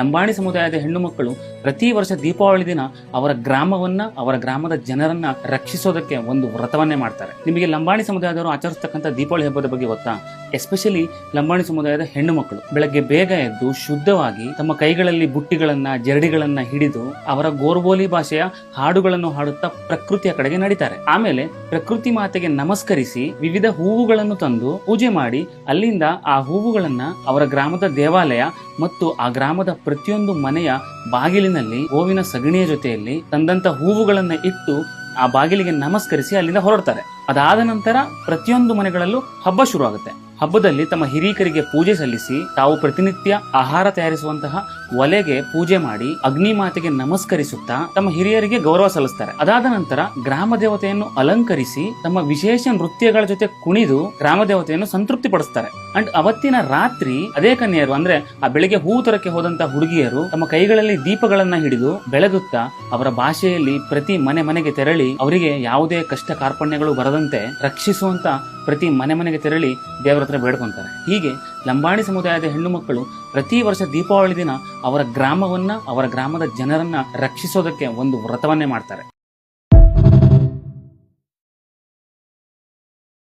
ಲಂಬಾಣಿ ಸಮುದಾಯದ ಹೆಣ್ಣು ಮಕ್ಕಳು ಪ್ರತಿ ವರ್ಷ ದೀಪಾವಳಿ ದಿನ ಅವರ ಗ್ರಾಮವನ್ನ, ಅವರ ಗ್ರಾಮದ ಜನರನ್ನ ರಕ್ಷಿಸೋದಕ್ಕೆ ಒಂದು ವ್ರತವನ್ನೇ ಮಾಡ್ತಾರೆ. ನಿಮಗೆ ಲಂಬಾಣಿ ಸಮುದಾಯದವರು ಆಚರಿಸ್ತಕ್ಕಂಥ ದೀಪಾವಳಿ ಹಬ್ಬದ ಬಗ್ಗೆ ಗೊತ್ತಾ? ಎಸ್ಪೆಷಲಿ ಲಂಬಾಣಿ ಸಮುದಾಯದ ಹೆಣ್ಣು ಮಕ್ಕಳು. ಬೆಳಗ್ಗೆ ಬೇಗ ಎದ್ದು ಶುದ್ಧವಾಗಿ ತಮ್ಮ ಕೈಗಳಲ್ಲಿ ಬುಟ್ಟಿಗಳನ್ನ, ಜರಡಿಗಳನ್ನ ಹಿಡಿದು ಅವರ ಗೋರ್ಬೋಲಿ ಭಾಷೆಯ ಹಾಡುಗಳನ್ನು ಹಾಡುತ್ತಾ ಪ್ರಕೃತಿಯ ಕಡೆಗೆ ನಡೀತಾರೆ. ಆಮೇಲೆ ಪ್ರಕೃತಿ ಮಾತೆಗೆ ನಮಸ್ಕರಿಸಿ ವಿವಿಧ ಹೂವುಗಳನ್ನು ತಂದು ಪೂಜೆ ಮಾಡಿ ಅಲ್ಲಿಂದ ಆ ಹೂವುಗಳನ್ನ ಅವರ ಗ್ರಾಮದ ದೇವಾಲಯ ಮತ್ತು ಆ ಗ್ರಾಮದ ಪ್ರತಿಯೊಂದು ಮನೆಯ ಬಾಗಿಲಿನಲ್ಲಿ ಗೋವಿನ ಸಗಣಿಯ ಜೊತೆಯಲ್ಲಿ ತಂದಂತ ಹೂವುಗಳನ್ನ ಇಟ್ಟು ಆ ಬಾಗಿಲಿಗೆ ನಮಸ್ಕರಿಸಿ ಅಲ್ಲಿಂದ ಹೊರಡ್ತಾರೆ. ಅದಾದ ನಂತರ ಪ್ರತಿಯೊಂದು ಮನೆಗಳಲ್ಲೂ ಹಬ್ಬ ಶುರು ಆಗುತ್ತೆ ಹಬ್ಬದಲ್ಲಿ ತಮ್ಮ ಹಿರೀಕರಿಗೆ ಪೂಜೆ ಸಲ್ಲಿಸಿ ತಾವು ಪ್ರತಿನಿತ್ಯ ಆಹಾರ ತಯಾರಿಸುವಂತಹ ಒಲೆಗೆ ಪೂಜೆ ಮಾಡಿ ಅಗ್ನಿ ಮಾತೆಗೆ ನಮಸ್ಕರಿಸುತ್ತಾ ತಮ್ಮ ಹಿರಿಯರಿಗೆ ಗೌರವ ಸಲ್ಲಿಸ್ತಾರೆ. ಅದಾದ ನಂತರ ಗ್ರಾಮ ದೇವತೆಯನ್ನು ಅಲಂಕರಿಸಿ ತಮ್ಮ ವಿಶೇಷ ನೃತ್ಯಗಳ ಜೊತೆ ಕುಣಿದು ಗ್ರಾಮ ದೇವತೆಯನ್ನು ಸಂತೃಪ್ತಿ ಪಡಿಸ್ತಾರೆ. ಅಂಡ್ ಅವತ್ತಿನ ರಾತ್ರಿ ಅದೇ ಕನ್ಯರು ಅಂದ್ರೆ ಆ ಬೆಳಿಗ್ಗೆ ಹೂ ತರಕ್ಕೆ ಹೋದಂತ ಹುಡುಗಿಯರು ತಮ್ಮ ಕೈಗಳಲ್ಲಿ ದೀಪಗಳನ್ನ ಹಿಡಿದು ಬೆಳಗುತ್ತಾ ಅವರ ಭಾಷೆಯಲ್ಲಿ ಪ್ರತಿ ಮನೆ ಮನೆಗೆ ತೆರಳಿ ಅವರಿಗೆ ಯಾವುದೇ ಕಷ್ಟ ಕಾರ್ಪಣ್ಯಗಳು ಬರದಂತೆ ರಕ್ಷಿಸುವಂತ ಪ್ರತಿ ಮನೆ ಮನೆಗೆ ತೆರಳಿ ದೇವರ ಹತ್ರ ಬೇಡ್ಕೊಂತಾರೆ. ಹೀಗೆ ಲಂಬಾಣಿ ಸಮುದಾಯದ ಹೆಣ್ಣು ಮಕ್ಕಳು ಪ್ರತಿ ವರ್ಷ ದೀಪಾವಳಿ ದಿನ ಅವರ ಗ್ರಾಮವನ್ನ, ಅವರ ಗ್ರಾಮದ ಜನರನ್ನ ರಕ್ಷಿಸೋದಕ್ಕೆ ಒಂದು ವ್ರತವನ್ನೇ ಮಾಡ್ತಾರೆ.